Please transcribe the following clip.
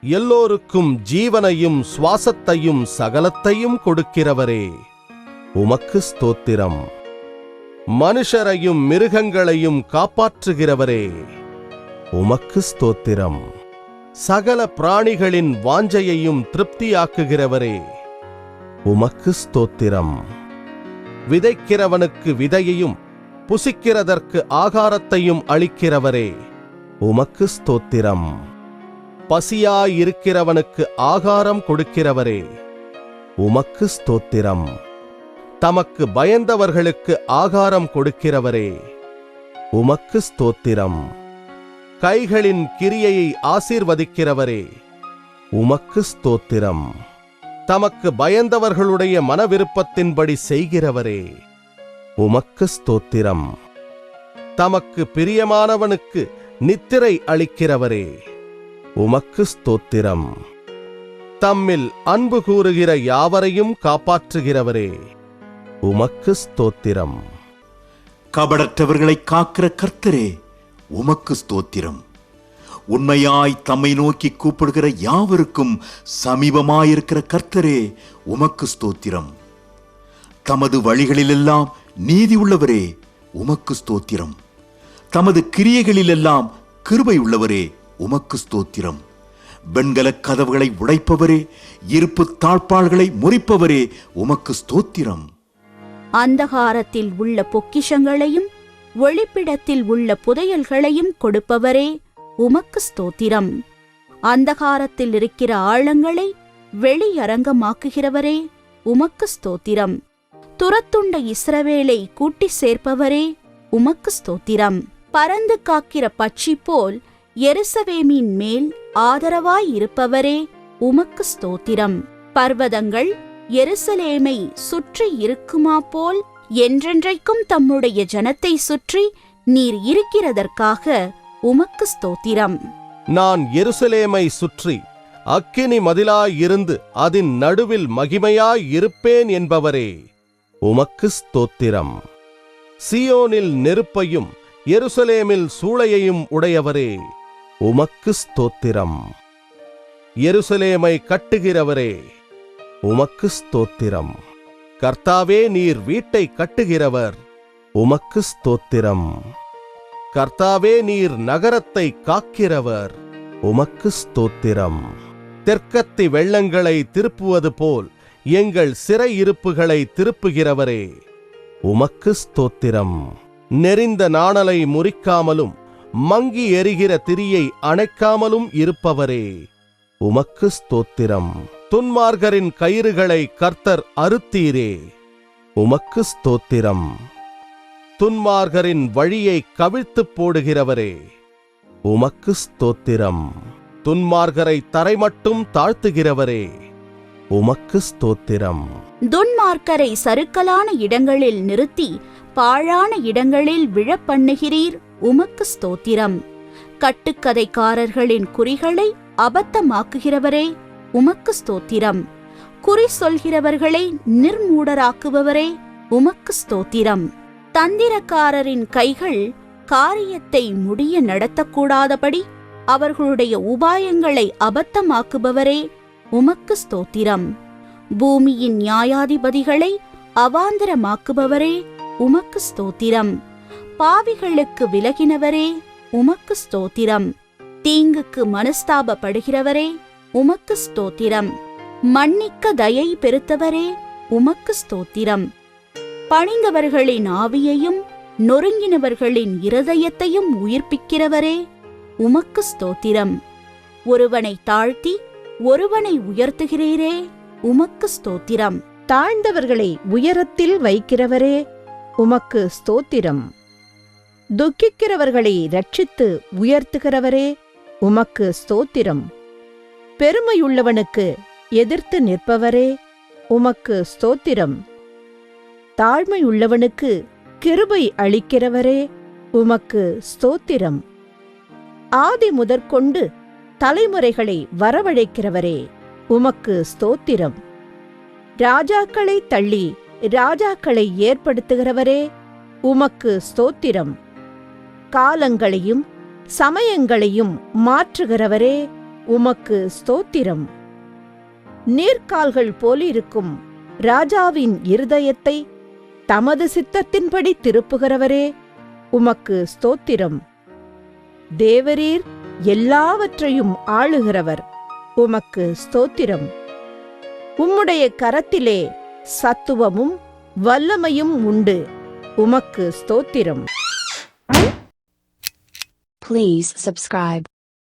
எல்லோருக்கும் ஜீவனையும் சுவாசத்தையும் சகலத்தையும் கொடுக்கிறவரே. உமக்கு ஸ்தோத்திரம். மனுஷரையும் மிருகங்களையும் காப்பாற்றுகிறவரே. உமக்கு ஸ்தோத்திரம். சகல பிராணிகளின் வாஞ்சையையும் திருப்தியாக்குகிறவரே. உமக்கு ஸ்தோத்திரம். விதைக்கிறவனுக்கு விதையையும் புசிக்கிறதற்கு ஆகாரத்தையும் அளிக்கிறவரே. உமக்கு ஸ்தோத்திரம். பசியாயிருக்கிறவனுக்கு ஆகாரம் கொடுக்கிறவரே உமக்கு ஸ்தோத்திரம். தமக்கு பயந்தவர்களுக்கு ஆகாரம் கொடுக்கிறவரே உமக்கு ஸ்தோத்திரம். கைகளின் கிரியையை ஆசீர்வதிக்கிறவரே உமக்கு ஸ்தோத்திரம். தமக்கு பயந்தவர்களுடைய மனவிருப்பத்தின்படி செய்கிறவரே உமக்கு ஸ்தோத்திரம். தமக்கு பிரியமானவனுக்கு நித்திரை அளிக்கிறவரே உமக்கு ஸ்தோத்திரம். தம்மில் அன்பு கூறுகிற யாவரையும் காப்பாற்றுகிறவரே உமக்கு ஸ்தோத்திரம். கபடற்றவர்களை காக்கிற கர்த்தரே உமக்கு ஸ்தோத்திரம். உண்மையாய் தம்மை நோக்கி கூப்பிடுகிற யாவருக்கும் சமீபமாயிருக்கிற கர்த்தரே உமக்கு ஸ்தோத்திரம். தமது வழிகளிலெல்லாம் நீதி உள்ளவரே உமக்கு ஸ்தோத்திரம். தமது கிரியைகளிலெல்லாம் கிருபை உள்ளவரே உமக்கு ஸ்தோத்திரம். வெண்கலக் கதவுகளை உடைப்பவரே இருப்பு தாழ்பாள்களை முறிப்பவரே உமக்கு ஸ்தோத்திரம். அந்தகாரத்தில் உள்ள பொக்கிஷங்களையும் ஒளிப்பிடத்தில் உள்ள புதையல்களையும் கொடுப்பவரே உமக்கு ஸ்தோத்திரம். அந்தகாரத்தில் இருக்கிற ஆழங்களை வெளியரங்கமாக்குகிறவரே உமக்கு ஸ்தோத்திரம். துரத்துண்ட இஸ்ரவேலை கூட்டி சேர்ப்பவரே உமக்கு ஸ்தோத்திரம். பறந்து காக்கிற பட்சி போல் எருசவேமின் மேல் ஆதரவாயிருப்பவரே உமக்கு ஸ்தோத்திரம். பர்வதங்கள் எருசலேமை சுற்றி இருக்குமா போல் என்றென்றைக்கும் தம்முடைய ஜனத்தை சுற்றி நீர் இருக்கிறதற்காக உமக்கு ஸ்தோத்திரம். நான் எருசலேமை சுற்றி அக்கினி மதிலாயிருந்து அதன் நடுவில் மகிமையாய் இருப்பேன் என்பவரே உமக்கு ஸ்தோத்திரம். சியோனில் நெருப்பையும் எருசலேமில் சூளையையும் உடையவரே உமக்கு ஸ்தோத்திரம். எருசலேமை கட்டுகிறவரே உமக்கு ஸ்தோத்திரம். கர்த்தாவே நீர் வீட்டை கட்டுகிறவர் உமக்கு ஸ்தோத்திரம். கர்த்தாவே நீர் நகரத்தை காக்கிறவர் உமக்கு ஸ்தோத்திரம். தெற்கத்தி வெள்ளங்களை திருப்புவது போல் எங்கள் சிறையிருப்புகளை திருப்புகிறவரே உமக்கு ஸ்தோத்திரம். நெறிந்த நாணலை முறிக்காமலும் மங்கி எரிகிற திரியை அணைக்காமலும் இருப்பவரே. உமக்கு ஸ்தோத்திரம். துன்மார்கரின் கயிறுகளை கர்த்தர் அறுத்தீரே. உமக்கு ஸ்தோத்திரம். துன்மார்கரின் வழியை கவிழ்த்துப் போடுகிறவரே. உமக்கு ஸ்தோத்திரம். துன்மார்கரை தரைமட்டும் தாழ்த்துகிறவரே. உமக்கு ஸ்தோத்திரம். துன்மார்க்கரை சருக்கலான இடங்களில் நிறுத்தி பாழான இடங்களில் விழப்பண்ணுகிறீர். உமக்கு ஸ்தோத்திரம். கட்டுக்கதைக்காரர்களின் குறிகளை அபத்தமாக்குகிறவரே உமக்கு ஸ்தோத்திரம். குறி சொல்கிறவர்களை நிர்மூடராக்குபவரே உமக்கு ஸ்தோத்திரம். தந்திரக்காரரின் கைகள் காரியத்தை முடிய நடத்தக்கூடாதபடி அவர்களுடைய உபாயங்களை அபத்தமாக்குபவரே உமக்கு ஸ்தோத்திரம். பூமியின் நியாயாதிபதிகளை அவாந்தரமாக்குபவரே உமக்கு ஸ்தோத்திரம். பாவிகளுக்கு விலகினவரே உமக்கு ஸ்தோத்திரம். தீங்குக்கு மனஸ்தாபப்படுகிறவரே உமக்கு ஸ்தோத்திரம். மன்னிக்க தயை பெருத்தவரே உமக்கு ஸ்தோத்திரம். பணிந்தவர்களின் ஆவியையும் நொறுங்கினவர்களின் இருதயத்தையும் உயிர்ப்பிக்கிறவரே உமக்கு ஸ்தோத்திரம். ஒருவனை தாழ்த்தி ஒருவனை உயர்த்துகிறீரே உமக்கு ஸ்தோத்திரம். தாழ்ந்தவர்களை உயரத்தில் வைக்கிறவரே உமக்கு ஸ்தோத்திரம். துக்கிக்கிறவர்களை ரட்சித்து உயர்த்துகிறவரே உமக்கு ஸ்தோத்திரம். பெருமையுள்ளவனுக்கு எதிர்த்து நிற்பவரே உமக்கு ஸ்தோத்திரம். தாழ்மையுள்ளவனுக்கு கிருபை அளிக்கிறவரே உமக்கு ஸ்தோத்திரம். ஆதி முதற்கொண்டு தலைமுறைகளை வரவழைக்கிறவரே உமக்கு ஸ்தோத்திரம். ராஜாக்களை தள்ளி ராஜாக்களை ஏற்படுத்துகிறவரே உமக்கு ஸ்தோத்திரம். காலங்களையும் சமயங்களையும் மாற்றுகிறவரே உமக்கு ஸ்தோத்திரம். நீர்க்கால்கள் போலிருக்கும் ராஜாவின் இருதயத்தை தமது சித்தத்தின்படி திருப்புகிறவரே உமக்கு ஸ்தோத்திரம். தேவரீர் எல்லாவற்றையும் ஆளுகிறவர் உமக்கு ஸ்தோத்திரம். உம்முடைய கரத்திலே சத்துவமும் வல்லமையும் உண்டு உமக்கு ஸ்தோத்திரம் Please subscribe.